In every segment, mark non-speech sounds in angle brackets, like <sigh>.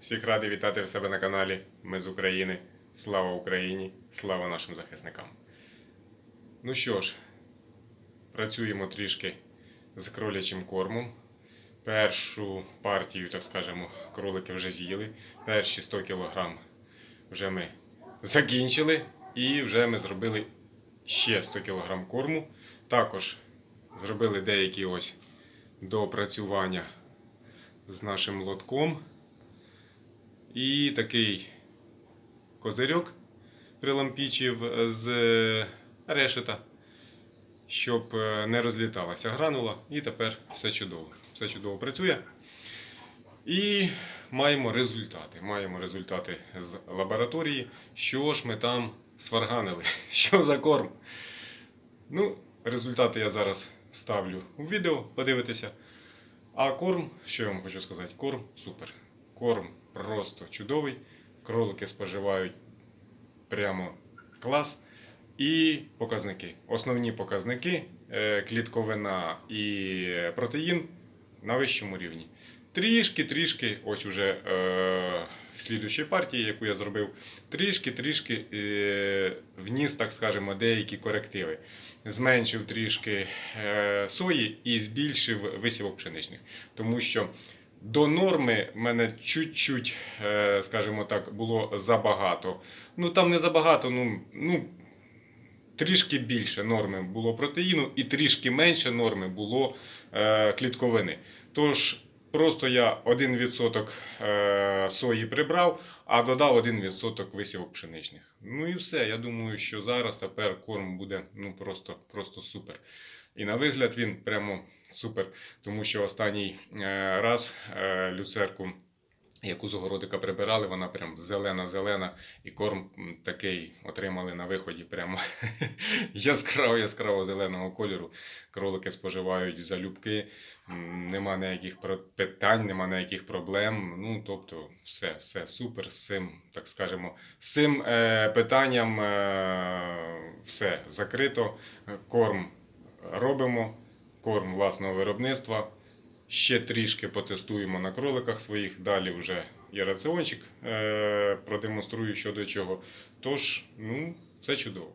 Всіх радий вітати в себе на каналі. Ми з України. Слава Україні! Слава нашим захисникам. Ну що ж, працюємо трішки з кролячим кормом. Першу партію, так скажемо, кролики вже з'їли. Перші 100 кг вже ми закінчили і вже ми зробили ще 100 кг корму. Також зробили деякі ось доопрацювання з нашим лотком. І такий козирьок прилампічив з решета, щоб е, не розліталася гранула. І тепер все чудово. Все чудово працює. І маємо результати. Маємо результати з лабораторії. Що ж ми там сварганили? <laughs> Що за корм? Ну, результати я зараз ставлю у відео, подивитися. А корм, що я вам хочу сказати, корм супер. Корм просто чудовий. Кролики споживають прямо клас. І показники. Основні показники е, клітковина і протеїн на вищому рівні. Трішки-трішки, ось уже е, в слідуючій партії, яку я зробив, трішки-трішки е, вніс, так скажемо, деякі корективи. Зменшив трішки е, сої і збільшив висівок пшеничних. Тому що до норми мене чуть-чуть, е, скажімо так, було забагато. Ну там не забагато, ну, ну трішки більше норми було протеїну і трішки менше норми було е, клітковини. Тож просто я 1% е, сої прибрав, а додав 1% висівок пшеничних. Ну і все. Я думаю, що зараз тепер корм буде ну, просто, просто супер. І на вигляд він прямо супер, тому що останній е, раз е, люцерку яку з огородика прибирали, вона прям зелена-зелена, і корм такий отримали на виході прямо <laughs> яскраво яскраво зеленого кольору. Кролики споживають залюбки, нема ніяких питань, нема ніяких проблем. Ну, тобто, все, все супер з цим, так скажемо, з цим е, питанням е, все закрито. Корм робимо, корм власного виробництва. Ще трішки потестуємо на кроликах своїх. Далі вже є раціончик, е, продемонструю щодо чого. Тож, ну, все чудово.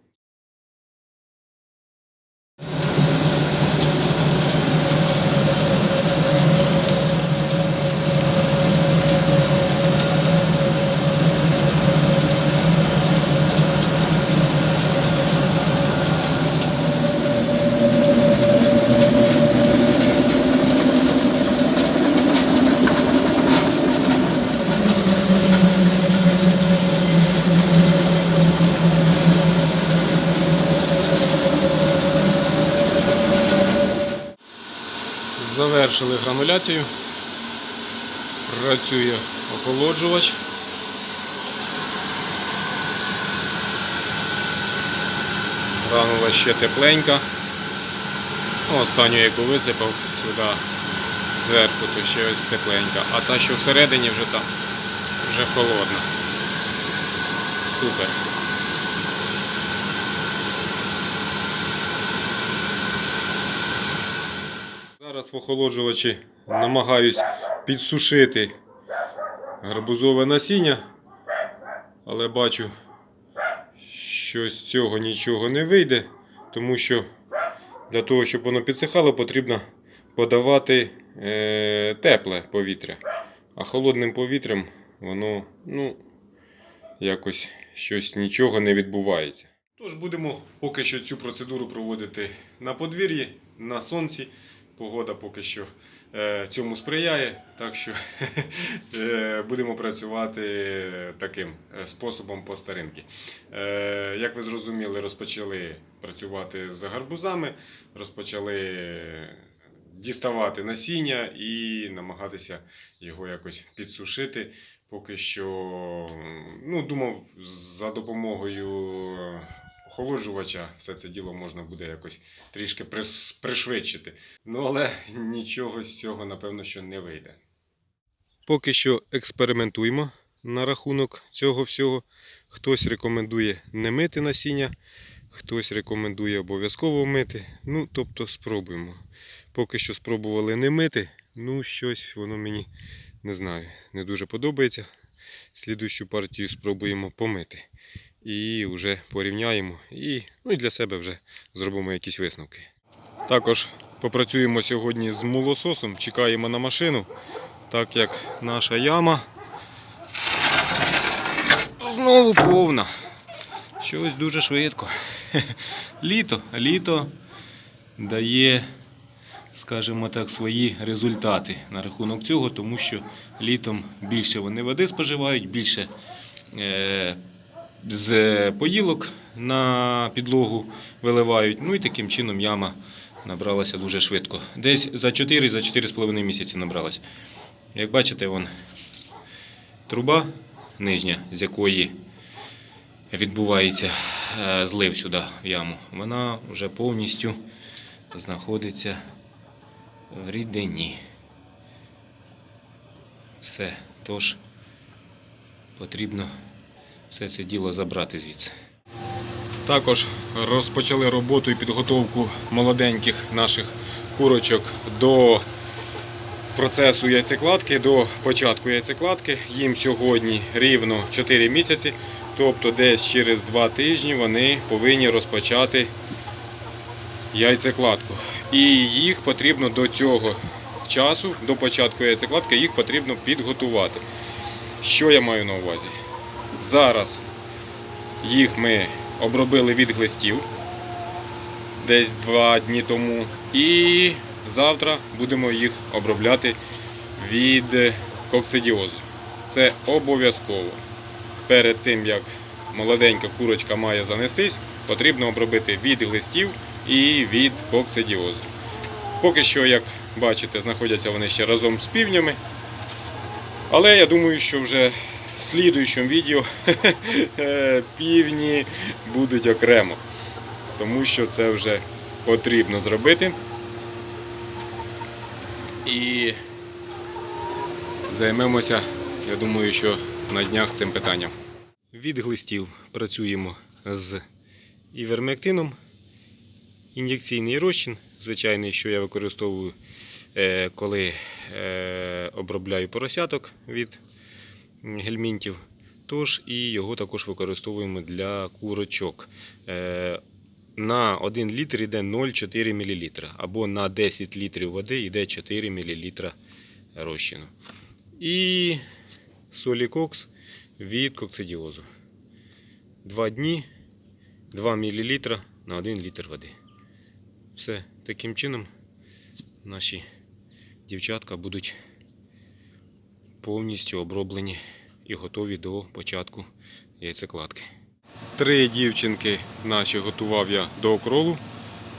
Завершили грануляцію. Працює охолоджувач. Гранула ще тепленька. Ну, Останню, яку висипав сюди зверху, то ще ось тепленька. А та, що всередині вже там, вже холодна. Супер. Зараз в охолоджувачі намагаюсь підсушити гарбузове насіння, але бачу, що з цього нічого не вийде, тому що для того, щоб воно підсихало, потрібно подавати е, тепле повітря. А холодним повітрям воно ну, якось щось нічого не відбувається. Тож будемо поки що цю процедуру проводити на подвір'ї, на сонці. Погода поки що е, цьому сприяє, так що <laughs> е, будемо працювати таким е, способом по старинки. Як ви зрозуміли, розпочали працювати з гарбузами, розпочали діставати насіння і намагатися його якось підсушити. Поки що, ну, думав, за допомогою охолоджувача все це діло можна буде якось трішки пришвидшити. Ну, але нічого з цього, напевно, що не вийде. Поки що експериментуємо на рахунок цього всього. Хтось рекомендує не мити насіння, хтось рекомендує обов'язково мити. Ну, тобто спробуємо. Поки що спробували не мити, ну щось воно мені Не знаю, не дуже подобається. Слідущу партію спробуємо помити. І вже порівняємо. І, ну, і для себе вже зробимо якісь висновки. Також попрацюємо сьогодні з мулососом, чекаємо на машину, так як наша яма знову повна. Щось дуже швидко. <laughs> Літо, літо дає, скажімо так, свої результати на рахунок цього, тому що літом більше вони води споживають, більше е, з поїлок на підлогу виливають. Ну і таким чином яма набралася дуже швидко. Десь за 4 за 4,5 місяці набралась. Як бачите, вон труба нижня, з якої відбувається е, злив сюди в яму, вона вже повністю знаходиться в рідині. Все. Тож потрібно все це діло забрати звідси. Також розпочали роботу і підготовку молоденьких наших курочок до процесу яйцекладки, до початку яйцекладки. Їм сьогодні рівно 4 місяці, тобто десь через 2 тижні вони повинні розпочати яйцекладку. І їх потрібно до цього часу, до початку яйцекладки, їх потрібно підготувати. Що я маю на увазі? Зараз їх ми обробили від глистів десь два дні тому. І завтра будемо їх обробляти від коксидіозу. Це обов'язково. Перед тим як молоденька курочка має занестись, потрібно обробити від глистів і від коксидіозу. Поки що, як бачите, знаходяться вони ще разом з півнями. Але я думаю, що вже в слідуючому відео <laughs> півні будуть окремо. Тому що це вже потрібно зробити. І займемося, я думаю, що на днях цим питанням. Від глистів працюємо з івермектином. Ін'єкційний розчин, звичайний, що я використовую, е, коли е, обробляю поросяток від гельмінтів. Тож і його також використовуємо для курочок. Е, На 1 літр йде 0,4 мл, або на 10 літрів води йде 4 мл розчину. І солікокс від коксидіозу. 2 дні 2 мл на 1 літр води. Все, таким чином наші дівчатка будуть повністю оброблені і готові до початку яйцекладки. Три дівчинки наші готував я до окролу.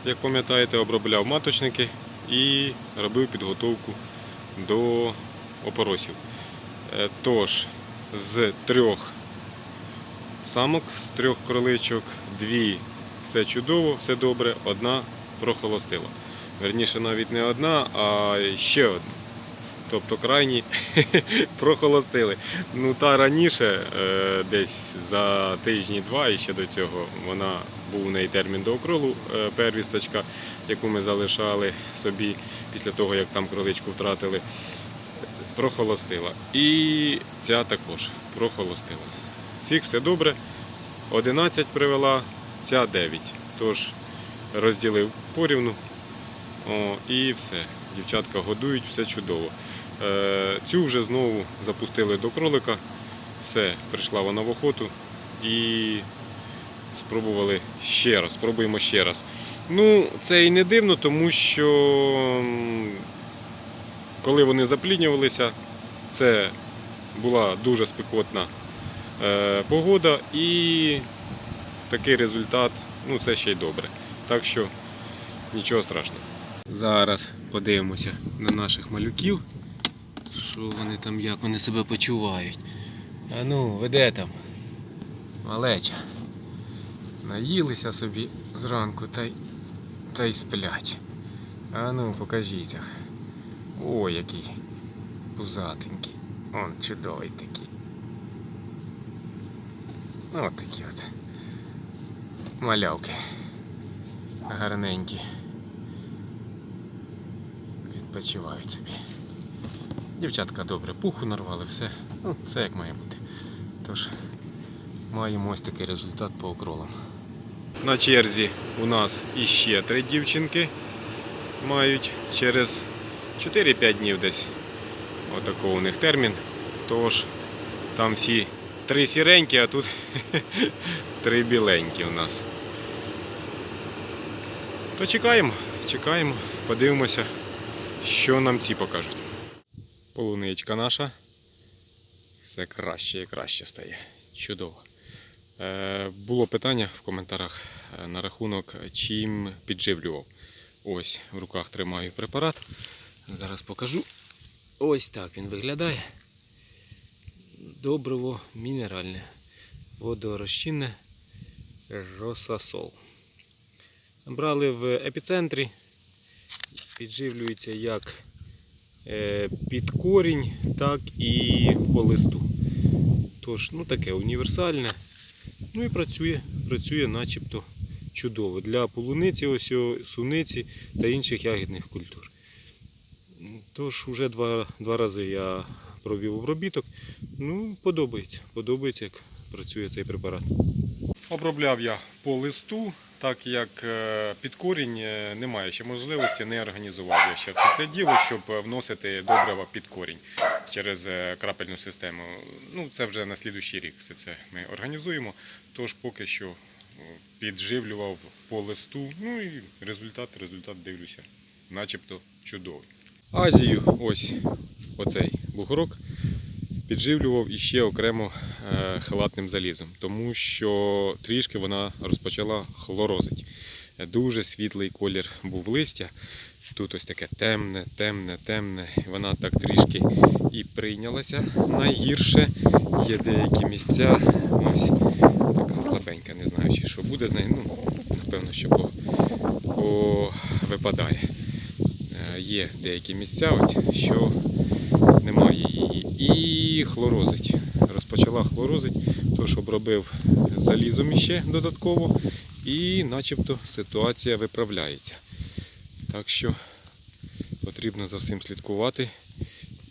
Як пам'ятаєте, обробляв маточники і робив підготовку до опоросів. Е, Тож, з трьох самок, з трьох кроличок, дві все чудово, все добре, одна прохолостила. Верніше, навіть не одна, а ще одна. Тобто крайні <laughs> прохолостили. Ну та раніше, е, десь за тижні-два і ще до цього, вона був у неї термін до окролу, е, первісточка, яку ми залишали собі після того, як там кроличку втратили, прохолостила. І ця також прохолостила. Всіх все добре. 11 привела, ця 9. Тож розділив порівну. О, і все. Дівчатка годують, все чудово. Е, цю вже знову запустили до кролика. Все, прийшла вона в охоту і спробували ще раз. Спробуємо ще раз. Ну, це і не дивно, тому що коли вони запліднювалися, це була дуже спекотна е, погода і такий результат, ну це ще й добре. Так що нічого страшного. Зараз подивимося на наших малюків. Що вони там, як вони себе почувають. А ну, веде там. Малеча. Наїлися собі зранку та й, та й сплять. А ну, покажіться. О, який пузатенький. Он чудовий такий. От такі от. Малявки. Гарненькі. Відпочивають собі. Дівчатка добре пуху нарвали, все, ну, все як має бути. Тож маємо ось такий результат по окролам. На черзі у нас іще три дівчинки мають через 4-5 днів десь. Отакий у них термін. Тож там всі три сіренькі, а тут <laughs> три біленькі у нас. То чекаємо, чекаємо, подивимося, що нам ці покажуть. Полуничка наша. Все краще і краще стає. Чудово. Е, було питання в коментарях е, на рахунок, чим підживлював. Ось в руках тримаю препарат. Зараз покажу. Ось так він виглядає. Добриво мінеральне, водорозчинне росасол. Брали в епіцентрі, підживлюється як під корінь, так і по листу. Тож, ну таке універсальне. Ну і працює, працює начебто чудово для полуниці, ось суниці та інших ягідних культур. Тож, вже два, два рази я провів обробіток. Ну, подобається. Подобається, як працює цей препарат. Обробляв я по листу, так як е, під корінь е, немає ще можливості, не організував я ще все це діло, щоб е, вносити добрива під корінь через крапельну систему. Ну, це вже на слідущий рік все це ми організуємо. Тож поки що підживлював по листу. Ну і результат, результат дивлюся, начебто чудовий. Азію, ось оцей бугорок підживлював іще окремо е, халатним залізом, тому що трішки вона розпочала хлорозити. Е, Дуже світлий колір був листя. Тут ось таке темне, темне, темне. Вона так трішки і прийнялася найгірше. Є деякі місця. Ось така слабенька, не знаю, що буде з нею. Ну, напевно, що по, по випадає. Е, Є деякі місця, от, що. І хлорозить. Розпочала хлорозить, тож обробив залізом іще додатково, і начебто ситуація виправляється. Так що потрібно за всім слідкувати.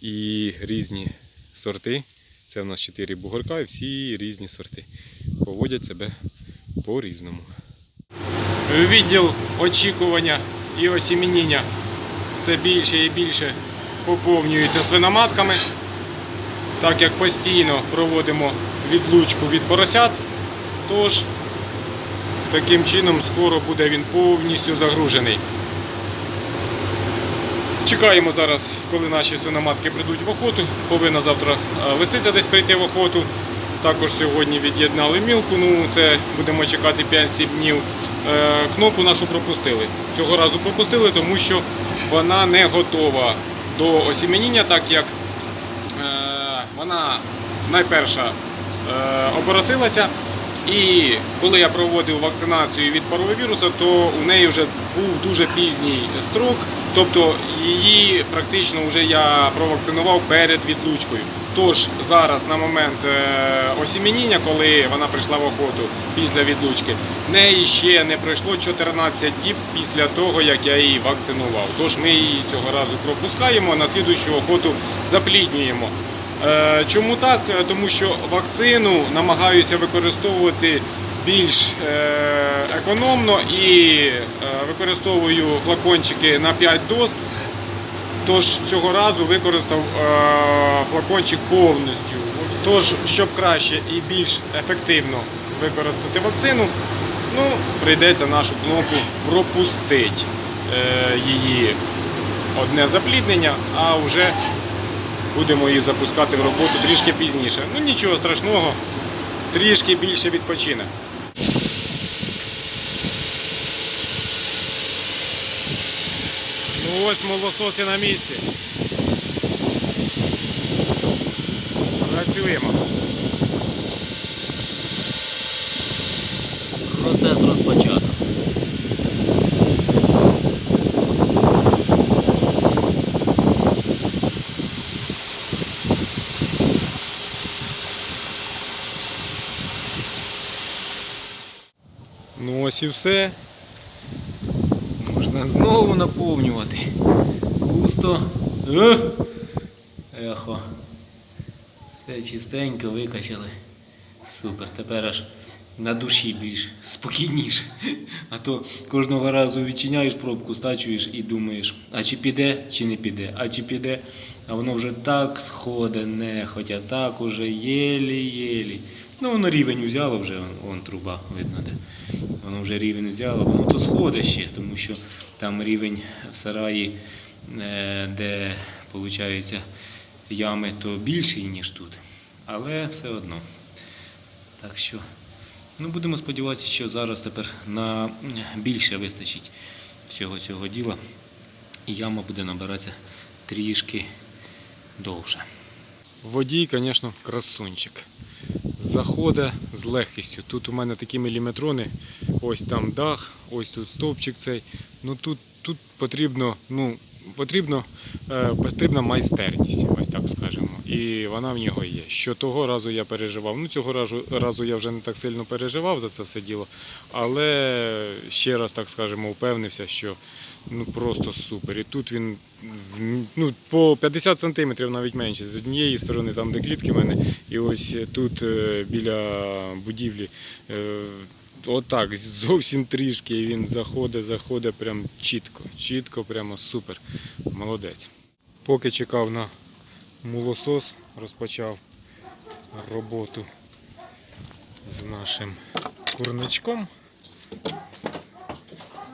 І різні сорти. Це в нас 4 бугорка і всі різні сорти. Поводять себе по-різному. Відділ очікування і осіміння все більше і більше поповнюється свиноматками, так як постійно проводимо відлучку від поросят. Тож таким чином скоро буде він повністю загружений. Чекаємо зараз, коли наші свиноматки прийдуть в охоту. Повинна завтра е, лисиця десь прийти в охоту. Також сьогодні від'єднали мілку, ну це будемо чекати 5-7 днів. Е, Кнопку нашу пропустили. Цього разу пропустили, тому що вона не готова до осіменіння, так як вона найперша е, оборосилася. І коли я проводив вакцинацію від паровірусу, то у неї вже був дуже пізній строк, тобто її практично вже я провакцинував перед відлучкою. Тож зараз на момент е, осімініння, коли вона прийшла в охоту після відлучки, в неї ще не пройшло 14 діб після того, як я її вакцинував. Тож ми її цього разу пропускаємо, а на слідуючу охоту запліднюємо. Е, Чому так? Тому що вакцину намагаюся використовувати більш е, економно і е, використовую флакончики на 5 доз. Тож цього разу використав флакончик повністю. Тож, щоб краще і більш ефективно використати вакцину, ну, прийдеться нашу кнопку пропустити її одне запліднення, а вже будемо її запускати в роботу трішки пізніше. Ну нічого страшного, трішки більше відпочине. Ну ось молососи на місці. Працюємо. Процес розпочато. Ну ось і все. Можна знову наповнювати. Пусто. Е? Ехо. Все чистенько викачали. Супер. Тепер аж на душі більш спокійніше. А то кожного разу відчиняєш пробку, стачуєш і думаєш, а чи піде, чи не піде, а чи піде. А воно вже так сходить, нехотя, так уже єлі-єлі. Ну воно рівень взяло вже, вон, труба видно де. Воно вже рівень взяло, воно то сходить ще, тому що там рівень в сараї, е, де виходить, ями, то більший, ніж тут. Але все одно. Так що, ну будемо сподіватися, що зараз тепер на більше вистачить всього цього діла. І яма буде набиратися трішки довше. Водій, звісно, красунчик. Заходить з легкістю. Тут у мене такі міліметрони. Ось там дах, ось тут стовпчик цей. Ну тут, тут потрібно, ну, потрібно, потрібна майстерність, ось так скажемо. І вона в нього є. Що того разу я переживав. Ну цього разу, разу я вже не так сильно переживав за це все діло. Але ще раз так скажемо, впевнився, що ну просто супер. І тут він ну, по 50 сантиметрів навіть менше. З однієї сторони, там де клітки в мене, і ось тут е, біля будівлі. Отак, зовсім трішки, і він заходить, заходить прям чітко, чітко, прямо супер. Молодець. Поки чекав на мулосос, розпочав роботу з нашим курничком.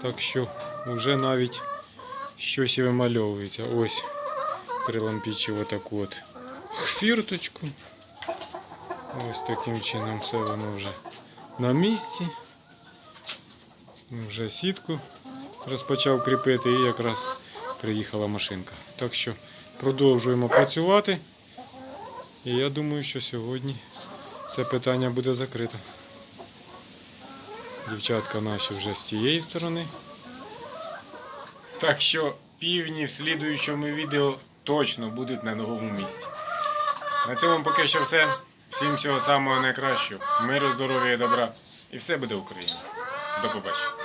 Так що вже навіть щось і вимальовується. Ось прилампічив отаку от хвірточку. Ось таким чином все воно вже на місці. Вже сітку розпочав кріпити і якраз приїхала машинка. Так що продовжуємо працювати. І я думаю, що сьогодні це питання буде закрито. Дівчатка наші вже з цієї сторони. Так що півні в слідуючому відео точно будуть на новому місці. На цьому поки що все. Всім всього самого найкращого. Миру, здоров'я і добра. І все буде Україна. До побачення.